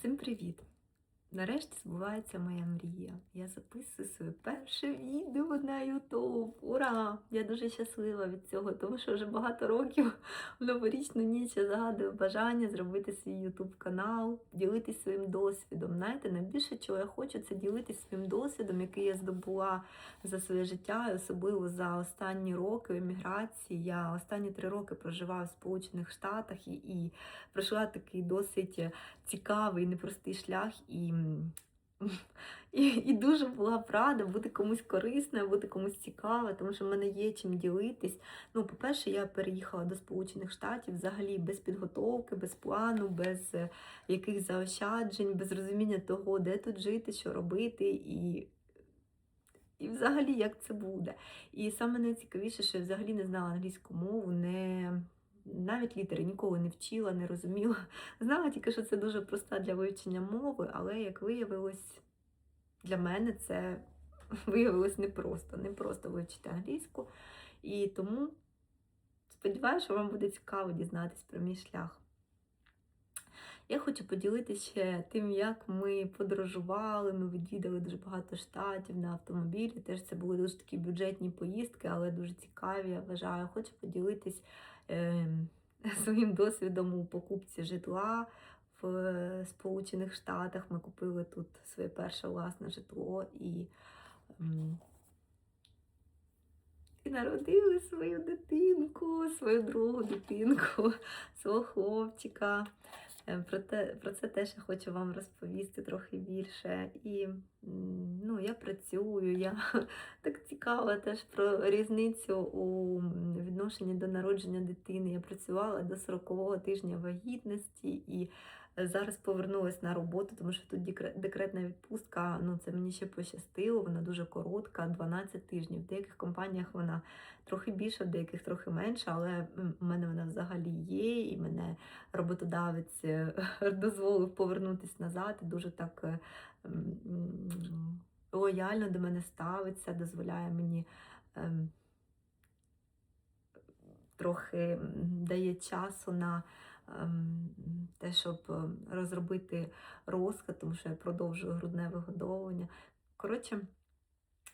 Всім привіт! Нарешті збувається моя мрія. Я записую своє перше відео на YouTube. Ура! Я дуже щаслива від цього, тому що вже багато років в новорічну ніч я загадую бажання зробити свій YouTube канал, ділитись своїм досвідом. Знаєте, найбільше, чого я хочу, це ділитись своїм досвідом, який я здобула за своє життя, особливо за останні роки еміграції. Я останні три роки проживаю в Сполучених Штатах і, і пройшла такий досить цікавий, непростий шлях і, і, і дуже була б рада бути комусь корисною, бути комусь цікавою, тому що в мене є чим ділитись. Ну, по-перше, я переїхала до Сполучених Штатів взагалі без підготовки, без плану, без е, яких заощаджень, без розуміння того, де тут жити, що робити. і і взагалі, як це буде. І саме найцікавіше, що я взагалі не знала англійську мову, не навіть літери ніколи не вчила, не розуміла. Знала тільки, що це дуже проста для вивчення мови, але як виявилось, для мене це виявилось непросто, непросто вивчити англійську. І тому сподіваюся, що вам буде цікаво дізнатись про мій шлях. Я хочу поділитися ще тим, як ми подорожували. Ми відвідали дуже багато штатів на автомобілі. Теж це були дуже такі бюджетні поїздки, але дуже цікаві, я вважаю. Хочу поділитись е, своїм досвідом у покупці житла в Сполучених Штатах. Ми купили тут своє перше власне житло і. ем, і народили свою дитинку, свою другу дитинку, свого хлопчика. Е, Про, те, про це теж я хочу вам розповісти трохи більше. І ну, я працюю, я так цікава теж про різницю у відношенні до народження дитини. Я працювала до 40-го тижня вагітності і зараз повернулася на роботу, тому що тут декретна відпустка, ну це мені ще пощастило, вона дуже коротка, 12 тижнів. В деяких компаніях вона трохи більше, в деяких трохи менше, але у мене вона взагалі є, і мене роботодавець е, дозволив повернутися назад. і Дуже так е, лояльно до мене ставиться, дозволяє мені ем, трохи дає часу на те, щоб е, розробити розклад, тому що я продовжую грудне вигодовування. Коротше,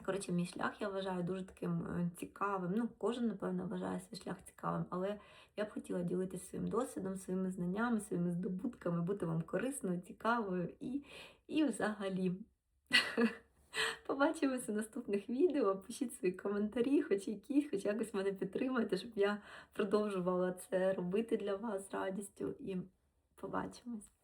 Коротше, мій шлях я вважаю дуже таким е, цікавим. Ну, кожен, напевно, вважає свій шлях цікавим, але я б хотіла ділитися своїм досвідом, своїми знаннями, своїми здобутками, бути вам корисною, цікавою і, і взагалі. Побачимося в наступних відео. Пишіть свої коментарі, хоч якісь, хоч якось мене підтримайте, щоб я продовжувала це робити для вас з радістю. І побачимось.